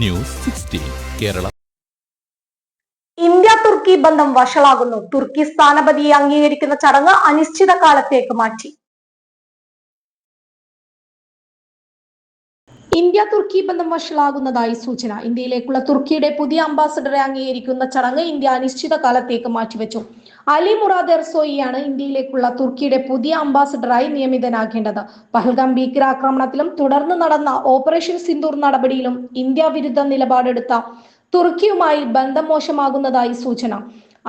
News sixteen Kerala. India തുർക്കി ബന്ധം വഷളാകുന്നു. തുർക്കി സ്ഥാനപതിയെ അംഗീകരിക്കുന്ന ചടങ്ങ് അനിശ്ചിതകാലത്തേക്ക് മാറ്റി. ഇന്ത്യ തുർക്കി ബന്ധം വഷളാകുന്നതായി സൂചന. ഇന്ത്യയിലേക്കുള്ള തുർക്കിയുടെ പുതിയ അംബാസഡറെ അംഗീകരിക്കുന്ന ചടങ്ങ് ഇന്ത്യ അനിശ്ചിത കാലത്തേക്ക് മാറ്റിവെച്ചു. അലി മുറാദ് എർസോയിയാണ് ഇന്ത്യയിലേക്കുള്ള തുർക്കിയുടെ പുതിയ അംബാസഡറായി നിയമിതനാകേണ്ടത്. പഹൽഗാം ഭീകരാക്രമണത്തിലും തുടർന്ന് നടന്ന ഓപ്പറേഷൻ സിന്ദൂർ നടപടിയിലും ഇന്ത്യ വിരുദ്ധ നിലപാടെടുത്ത തുർക്കിയുമായി ബന്ധം മോശമാകുന്നതായി സൂചന.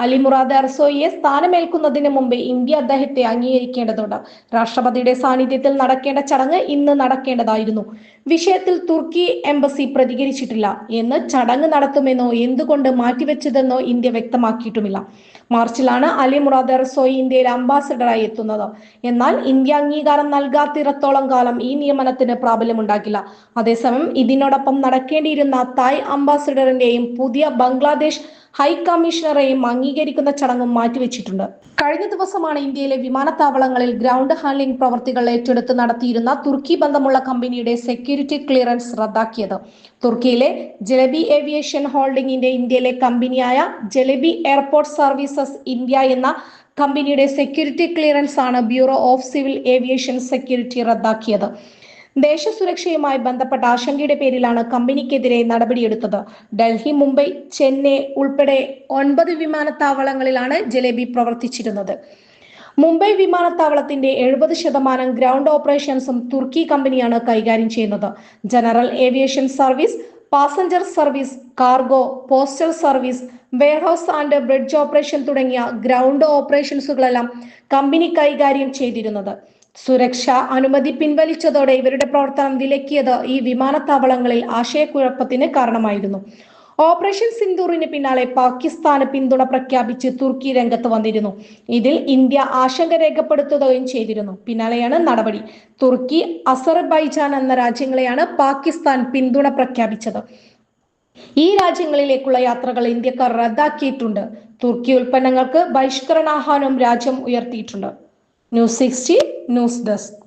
അലി മുറാദ് അർസോയിയെ സ്ഥാനമേൽക്കുന്നതിന് മുമ്പ് ഇന്ത്യ അദ്ദേഹത്തെ അംഗീകരിക്കേണ്ടതുണ്ട്. രാഷ്ട്രപതിയുടെ സാന്നിധ്യത്തിൽ നടക്കേണ്ട ചടങ്ങ് ഇന്ന് നടക്കേണ്ടതായിരുന്നു. വിഷയത്തിൽ തുർക്കി എംബസി പ്രതികരിച്ചിട്ടില്ല എന്ന് ചടങ്ങ് നടത്തുമെന്നോ എന്തുകൊണ്ട് മാറ്റിവെച്ചതെന്നോ ഇന്ത്യ വ്യക്തമാക്കിയിട്ടുമില്ല. മാർച്ചിലാണ് അലി മുറാദ് റസോയി ഇന്ത്യയിൽ അംബാസഡറായി എത്തുന്നത്. എന്നാൽ ഇന്ത്യ അംഗീകാരം നൽകാത്തിടത്തോളം കാലം ഈ നിയമനത്തിന് പ്രാബല്യമുണ്ടാക്കില്ല അതേസമയം ഇതിനോടൊപ്പം നടക്കേണ്ടിയിരുന്ന തായ് അംബാസഡറിന്റെയും പുതിയ ബംഗ്ലാദേശ് ഹൈ കമ്മീഷണറെയും അംഗീകരിക്കുന്ന ചടങ്ങും മാറ്റിവെച്ചിട്ടുണ്ട്. കഴിഞ്ഞ ദിവസമാണ് ഇന്ത്യയിലെ വിമാനത്താവളങ്ങളിൽ ഗ്രൗണ്ട് ഹാൻഡ്ലിംഗ് പ്രവർത്തികൾ ഏറ്റെടുത്ത് നടത്തിയിരുന്ന തുർക്കി ബന്ധമുള്ള കമ്പനിയുടെ സെക്യൂരിറ്റി ക്ലിയറൻസ് റദ്ദാക്കിയത്. തുർക്കിയിലെ ജലബി ഏവിയേഷൻ ഹോൾഡിംഗിന്റെ ഇന്ത്യയിലെ കമ്പനിയായ ജലബി എയർപോർട്ട് സർവീസസ് ഇന്ത്യ എന്ന കമ്പനിയുടെ സെക്യൂരിറ്റി ക്ലിയറൻസ് ആണ് bureau of civil aviation security റദ്ദാക്കിയത്. ദേശസുരക്ഷയുമായി ബന്ധപ്പെട്ട ആശങ്കയുടെ പേരിലാണ് കമ്പനിക്കെതിരെ നടപടിയെടുത്തത്. ഡൽഹി മുംബൈ ചെന്നൈ ഉൾപ്പെടെ ഒൻപത് വിമാനത്താവളങ്ങളിലാണ് ജലേബി പ്രവർത്തിച്ചിരുന്നത്. മുംബൈ വിമാനത്താവളത്തിന്റെ എഴുപത് ശതമാനം ഗ്രൗണ്ട് ഓപ്പറേഷൻസും തുർക്കി കമ്പനിയാണ് കൈകാര്യം ചെയ്യുന്നത്. General aviation service passenger service cargo postal service warehouse and bridge operation തുടങ്ങിയ ഗ്രൗണ്ട് ഓപ്പറേഷൻസുകളെല്ലാം കമ്പനി കൈകാര്യം ചെയ്തിരുന്നത്. സുരക്ഷ അനുമതി പിൻവലിച്ചതോടെ ഇവരുടെ പ്രവർത്തനം വിലക്കിയത് ഈ വിമാനത്താവളങ്ങളിൽ ആശയക്കുഴപ്പത്തിന് കാരണമായിരുന്നു. ഓപ്പറേഷൻ സിന്ദൂറിന് പിന്നാലെ പാകിസ്ഥാന് പിന്തുണ പ്രഖ്യാപിച്ച് തുർക്കി രംഗത്ത് വന്നിരുന്നു. ഇതിൽ ഇന്ത്യ ആശങ്ക രേഖപ്പെടുത്തുകയും ചെയ്തിരുന്നു. പിന്നാലെയാണ് നടപടി. തുർക്കി അസർബൈജാൻ എന്ന രാജ്യങ്ങളെയാണ് പാകിസ്ഥാൻ പിന്തുണ പ്രഖ്യാപിച്ചത്. ഈ രാജ്യങ്ങളിലേക്കുള്ള യാത്രകൾ ഇന്ത്യക്കാർ റദ്ദാക്കിയിട്ടുണ്ട്. തുർക്കി ഉൽപ്പന്നങ്ങൾക്ക് ബഹിഷ്കരണാഹ്വാനം രാജ്യം ഉയർത്തിയിട്ടുണ്ട്. News sixty news desk.